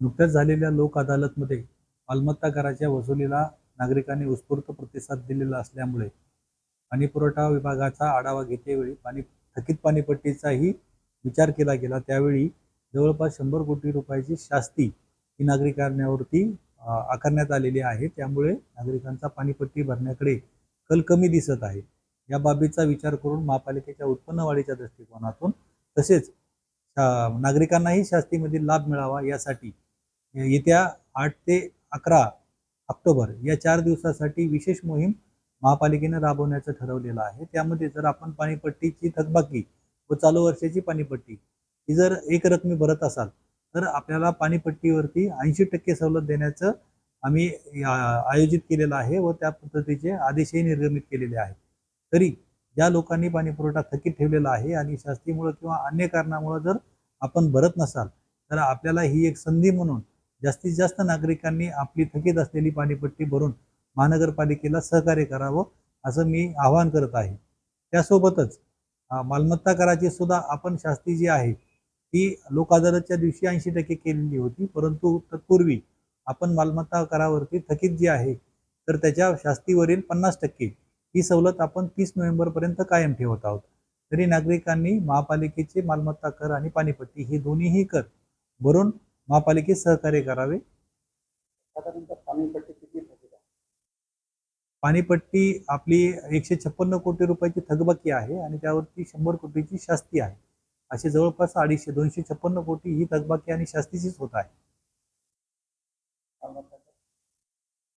नुकत्याच झालेल्या लोक अदालतमध्ये मालमत्ता कराच्या वसुलीला नागरिकांनी उत्स्फूर्त प्रतिसाद दिलेला असल्यामुळे पाणी पुरवठा विभागाचा आढावा घेतेवेळी पाणी थकीत पाणीपट्टीचाही विचार केला गेला. त्यावेळी जवळपास शंभर कोटी रुपयाची शास्ती ही नागरिकांवरती आकारण्यात आलेली आहे. त्यामुळे नागरिकांचा पाणीपट्टी भरण्याकडे कल कमी दिसत आहे. या बाबीचा विचार करून महापालिकेच्या उत्पन्न वाढीच्या दृष्टिकोनातून तसेच नागरिकांनाही शास्तीमधील लाभ मिळावा यासाठी येत्या आठ ते अकरा ऑक्टोबर या चार दिवसासाठी विशेष मोहीम महापालिकेनं राबवण्याचं ठरवलेलं आहे. त्यामध्ये जर आपण पाणीपट्टीची थकबाकी व चालू वर्षाची पाणीपट्टी ही जर एक रकमी भरत असाल तर आपल्याला पाणीपट्टीवरती ऐंशी टक्के सवलत देण्याचं आम्ही आयोजित केलेलं आहे व त्या पद्धतीचे आदेशही निर्गमित केलेले आहेत. तरी ज्या लोकांनी पाणीपुरवठा थकीत ठेवलेला आहे आणि शास्तीमुळं किंवा अन्य कारणामुळं जर आपण भरत नसाल तर आपल्याला ही एक संधी म्हणून जास्तीत जास्त नागरिकांनी आपली थकीत असलेली पाणीपट्टी भरून महानगरपालिकेला सहकार्य करावं असं मी आवाहन करत आहे. त्यासोबतच मालमत्ता कराची सुद्धा आपण शास्ती जी आहे ती लोक अदालतच्या दिवशी ऐंशी टक्के केलेली होती परंतु तत्पूर्वी आपण मालमत्ता करावरती थकीत जी आहे तर त्याच्या शास्तीवरील पन्नास टक्के ही सवलत आपण तीस नोव्हेंबरपर्यंत कायम ठेवत आहोत. तरी नागरिकांनी महापालिकेचे मालमत्ता कर आणि पाणीपट्टी हे दोन्हीही कर भरून महापालिकेत सहकार्य करावे. पाणीपट्टी आपली एकशे छप्पन्न कोटी रुपयाची थकबाकी आहे आणि त्यावरती शंभर कोटीची शास्ती आहे. असे जवळपास अडीचशे दोनशे छप्पन्न कोटी ही थकबाकी आणि शास्तीचीच होत आहे.